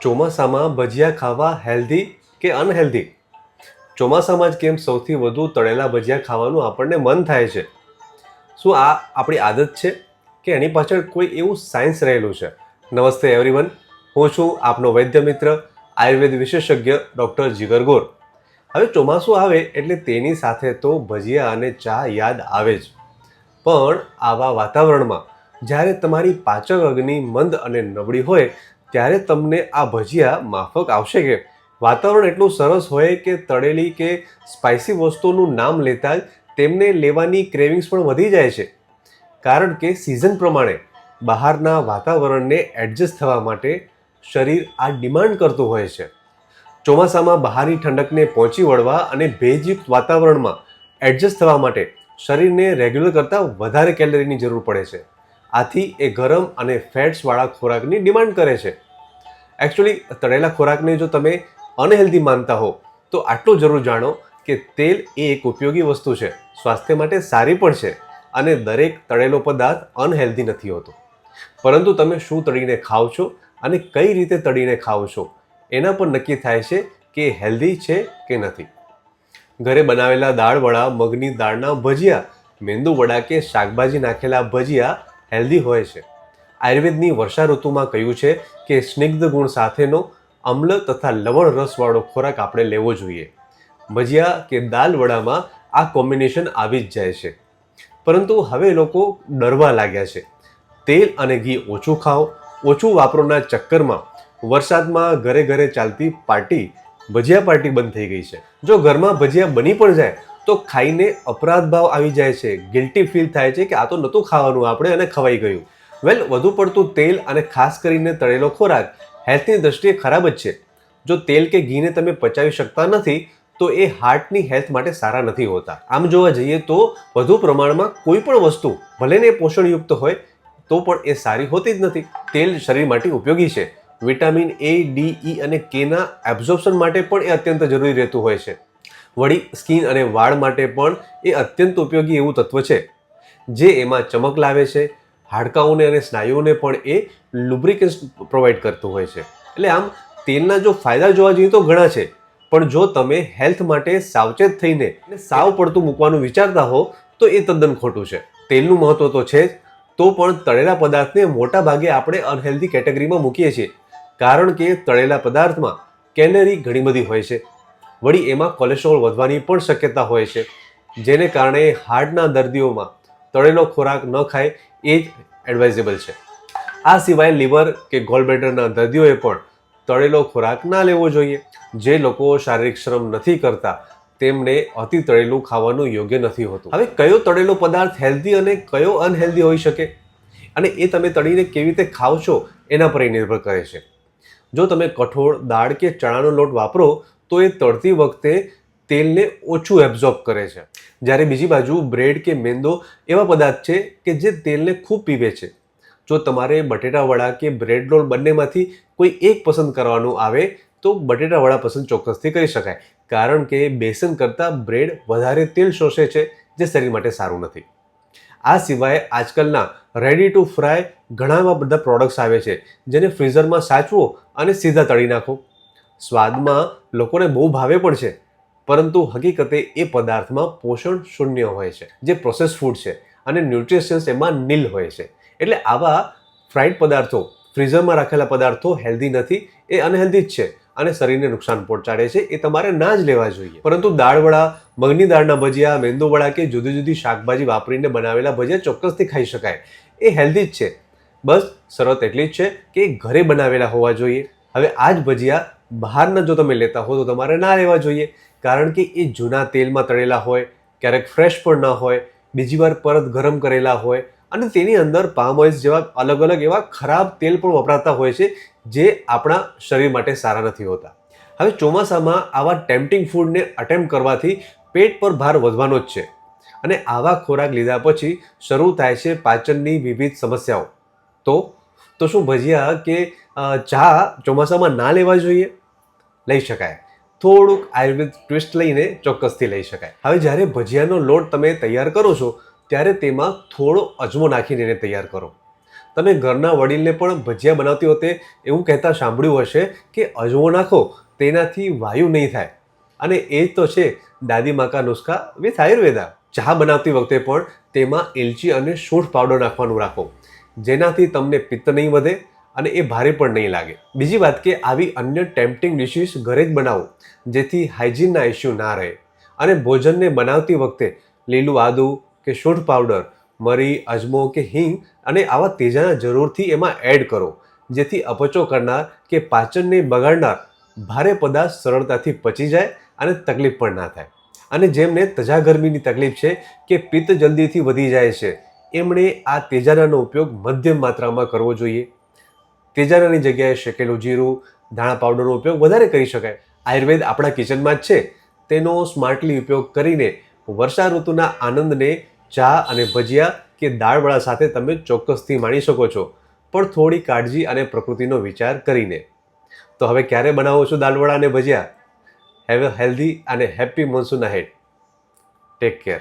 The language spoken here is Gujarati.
ચોમાસામાં ભજીયા ખાવા હેલ્ધી કે અનહેલ્ધી ચોમાસામાં જ કેમ સૌથી વધુ તળેલા ભજીયા ખાવાનું આપણને મન થાય છે? શું આ આપણી આદત છે કે એની પાછળ કોઈ એવું સાયન્સ રહેલું છે? નમસ્તે એવરીવન હું છું આપનો વૈદ્ય મિત્ર, આયુર્વેદ વિશેષજ્ઞ ડૉક્ટર જીગર ગોર. હવે ચોમાસું આવે એટલે તેની સાથે તો ભજીયા અને ચા યાદ આવે જ. પણ આવા વાતાવરણમાં જ્યારે તમારી પાચક અગ્નિ મંદ અને નબળી હોય ત્યારે તમને આ ભજીયા માફક આવશે કે? વાતાવરણ એટલું સરસ હોય કે તળેલી કે સ્પાઇસી વસ્તુઓનું નામ લેતા જ તેમને લેવાની ક્રેવિંગ્સ પણ વધી જાય છે. કારણ કે સિઝન પ્રમાણે બહારના વાતાવરણને એડજસ્ટ થવા માટે શરીર આ ડિમાન્ડ કરતું હોય છે. ચોમાસામાં બહારની ઠંડકને પહોંચી વળવા અને ભેજયુક્ત વાતાવરણમાં એડજસ્ટ થવા માટે શરીરને રેગ્યુલર કરતાં વધારે કેલરીની જરૂર પડે છે. આથી એ ગરમ અને ફેટ્સવાળા ખોરાકની ડિમાન્ડ કરે છે. એકચ્યુઅલી તળેલા ખોરાકને જો તમે અનહેલ્ધી માનતા હો, તો આટલું જરૂર જાણો કે તેલ એ એક ઉપયોગી વસ્તુ છે. સ્વાસ્થ્ય માટે સારી પણ છે અને દરેક તળેલો પદાર્થ અનહેલ્ધી નથી હોતો. પરંતુ તમે શું તળીને ખાઓ છો અને કઈ રીતે તળીને ખાઓ છો, એના પર નક્કી થાય છે કે હેલ્ધી છે કે નથી. ઘરે બનાવેલા દાળવડા, મગની દાળના ભજીયા, મેંદુ વડા કે શાકભાજી નાખેલા ભજીયા હેલ્ધી હોય છે. આયુર્વેદની વર્ષા ઋતુમાં કહ્યું છે કે સ્નિગ્ધ ગુણ સાથેનો અમ્લ તથા લવણ રસવાળો ખોરાક આપણે લેવો જોઈએ. ભજીયા કે દાલ વડામાં આ કોમ્બિનેશન આવી જ જાય છે. પરંતુ હવે લોકો ડરવા લાગ્યા છે. તેલ અને ઘી ઓછું ખાઓ, ઓછું વાપરોના ચક્કરમાં વરસાદમાં ઘરે ઘરે ચાલતી પાર્ટી, ભજીયા પાર્ટી બંધ થઈ ગઈ છે. જો ઘરમાં ભજીયા બની પણ જાય તો ખાઈને અપરાધ ભાવ આવી જાય છે. ગિલ્ટી ફીલ થાય છે કે આ તો નહોતું ખાવાનું આપણે અને ખવાઈ ગયું. વેલ વધુ પડતું તેલ અને ખાસ કરીને તળેલો ખોરાક હેલ્થની દ્રષ્ટિએ ખરાબ જ છે. જો તેલ કે ઘીને તમે પચાવી શકતા નથી, તો એ હાર્ટની હેલ્થ માટે સારા નથી હોતા. આમ જોવા જઈએ તો વધુ પ્રમાણમાં કોઈ પણ વસ્તુ ભલે ને પોષણયુક્ત હોય, તો પણ એ સારી હોતી જ નથી. તેલ શરીર માટે ઉપયોગી છે. વિટામિન એ ડી ઈ અને કેના એબ્ઝોર્પ્શન માટે પણ એ અત્યંત જરૂરી રહેતું હોય છે. વળી સ્કિન અને વાળ માટે પણ એ અત્યંત ઉપયોગી એવું તત્વ છે. જે એમાં ચમક લાવે છે, હાડકાઓને અને સ્નાયુઓને પણ એ લુબ્રિકેન્સ પ્રોવાઈડ કરતું હોય છે. એટલે આમ તેલના જો ફાયદા જોવા જઈએ તો ઘણા છે, પણ જો તમે હેલ્થ માટે સાવચેત થઈને સાવ પડતું મૂકવાનું વિચારતા હો, તો એ તદ્દન ખોટું છે. તેલનું મહત્વ તો છે જ, તો પણ તળેલા પદાર્થને મોટા ભાગે આપણે અનહેલ્ધી કેટેગરીમાં મૂકીએ છીએ. કારણ કે તળેલા પદાર્થમાં કેલરી ઘણી બધી હોય છે. વળી એમાં કોલેસ્ટ્રોલ વધવાની પણ શક્યતા હોય છે. જેને કારણે હાર્ટના દર્દીઓમાં તળેલો ખોરાક ન ખાય એ જ એડવાઇઝેબલ છે. આ સિવાય લીવર કે ગોલબ્લેડરના દર્દીઓએ પણ તળેલો ખોરાક ના લેવો જોઈએ. જે લોકો શારીરિક શ્રમ નથી કરતા, તેમને અતિ તળેલું ખાવાનું યોગ્ય નથી હોતું. હવે કયો તળેલો પદાર્થ હેલ્ધી અને કયો અનહેલ્ધી હોઈ શકે? અને એ તમે તળીને કેવી રીતે ખાવ છો એના પર એ નિર્ભર કરે છે. જો તમે કઠોળ, દાળ કે ચણાનો લોટ વાપરો તો એ તળતી વખતે તેલને ઓછું એબ્ઝોર્બ કરે છે. જ્યારે બીજી બાજુ બ્રેડ કે મેંદો એવા પદાર્થ છે કે જે તેલને ખૂબ પીવે છે. જો તમારે બટેટાવડા કે બ્રેડ રોલ બંનેમાંથી કોઈ એક પસંદ કરવાનું આવે, તો બટેટાવડા પસંદ ચોક્કસથી કરી શકાય. કારણ કે બેસન કરતાં બ્રેડ વધારે તેલ શોષે છે, જે શરીર માટે સારું નથી. આ સિવાય આજકાલના રેડી ટુ ફ્રાય ઘણા એવા બધા પ્રોડક્ટ્સ આવે છે, જેને ફ્રીઝરમાં સાચવો અને સીધા તળી નાખો. સ્વાદમાં લોકોને બહુ ભાવે પણ છે. પરંતુ હકીકતે એ પદાર્થમાં પોષણ શૂન્ય હોય છે, જે પ્રોસેસ ફૂડ છે અને ન્યુટ્રિશન્સ એમાં નીલ હોય છે. એટલે આવા ફ્રાઈડ પદાર્થો ફ્રીઝરમાં રાખેલા પદાર્થો હેલ્ધી નથી, એ અનહેલ્ધી જ છે અને શરીરને નુકસાન પહોંચાડે છે, એ તમારે ના જ લેવા જોઈએ. પરંતુ દાળવડા મગની દાળના ભજીયા મેંદુવડા કે જુદી જુદી શાકભાજી વાપરીને બનાવેલા ભજીયા ચોક્કસથી ખાઈ શકાય. એ હેલ્ધી જ છે. બસ શરત એટલી જ છે કે ઘરે બનાવેલા હોવા જોઈએ. હવે આ જ ભજીયા બહારના જો તમે લેતા હો તો તમારે ના લેવા જોઈએ. કારણ કે એ જૂના તેલમાં તળેલા હોય, ક્યારેક ફ્રેશ પણ ન હોય, બીજી વાર પરત ગરમ કરેલા હોય અને તેની અંદર પામ ઓઇલ્સ જેવા અલગ અલગ એવા ખરાબ તેલ પણ વપરાતા હોય છે, જે આપણા શરીર માટે સારા નથી હોતા. હવે ચોમાસામાં આવા ટેમ્પટિંગ ફૂડને અટેમ્પ કરવાથી પેટ પર ભાર વધવાનો જ છે અને આવા ખોરાક લીધા પછી શરૂ થાય છે પાચનની વિવિધ સમસ્યાઓ. તો તો શું ભજીયા કે ચા ચોમાસામાં ના લેવા જોઈએ? લઈ શકાય. થોડુંક આયુર્વેદ ટ્વિસ્ટ લઈને ચોક્કસથી લઈ શકાય. હવે જ્યારે ભજીયાનો લોટ તમે તૈયાર કરો છો, ત્યારે તેમાં થોડો અજમો નાખીને એને તૈયાર કરો. તમે ઘરના વડીલને પણ ભજીયા બનાવતી વખતે એવું કહેતા સાંભળ્યું હશે કે અજમો નાખો, તેનાથી વાયુ નહીં થાય. અને એ તો છે, દાદી માકા નુસ્ખા વિથ આયુર્વેદા. ચા બનાવતી વખતે પણ તેમાં એલચી અને સૂંઠ પાવડર નાખવાનું રાખો. જેનાથી તમને પિત્ત નહીં વધે અને એ ભારે પણ નહીં લાગે. બીજી વાત કે આવી અન્ય ટેમ્પટિંગ ડિશિસ ઘરે જ બનાવો, જેથી હાઇજીનના ઇસ્યુ ના રહે. અને ભોજનને બનાવતી વખતે લીલું આદું કે શૂઠ પાવડર મરી, અજમો કે હિંગ અને આવા તેજાના જરૂરથી એમાં એડ કરો, જેથી અપચો કરનાર કે પાચનને બગાડનાર ભારે પદાર્થ સરળતાથી પચી જાય અને તકલીફ પણ ના થાય. અને જેમને તજા ગરમીની તકલીફ છે કે પિત્ત જલ્દીથી વધી જાય છે, એમણે આ તેજાનાનો ઉપયોગ મધ્યમ માત્રામાં કરવો જોઈએ. તેજાનાની જગ્યાએ શેકેલું જીરું, ધાણા પાવડરનો ઉપયોગ વધારે કરી શકાય. આયુર્વેદ આપણા કિચનમાં જ છે. તેનો સ્માર્ટલી ઉપયોગ કરીને વર્ષા ઋતુના આનંદને ચા અને ભજીયા કે દાળવડા સાથે તમે ચોક્કસથી માણી શકો છો. પણ થોડી કાળજી અને પ્રકૃતિનો વિચાર કરીને. તો હવે ક્યારે બનાવો છો દાળવડા અને ભજીયા? હેવ અ હેલ્ધી અને happy monsoon head take care.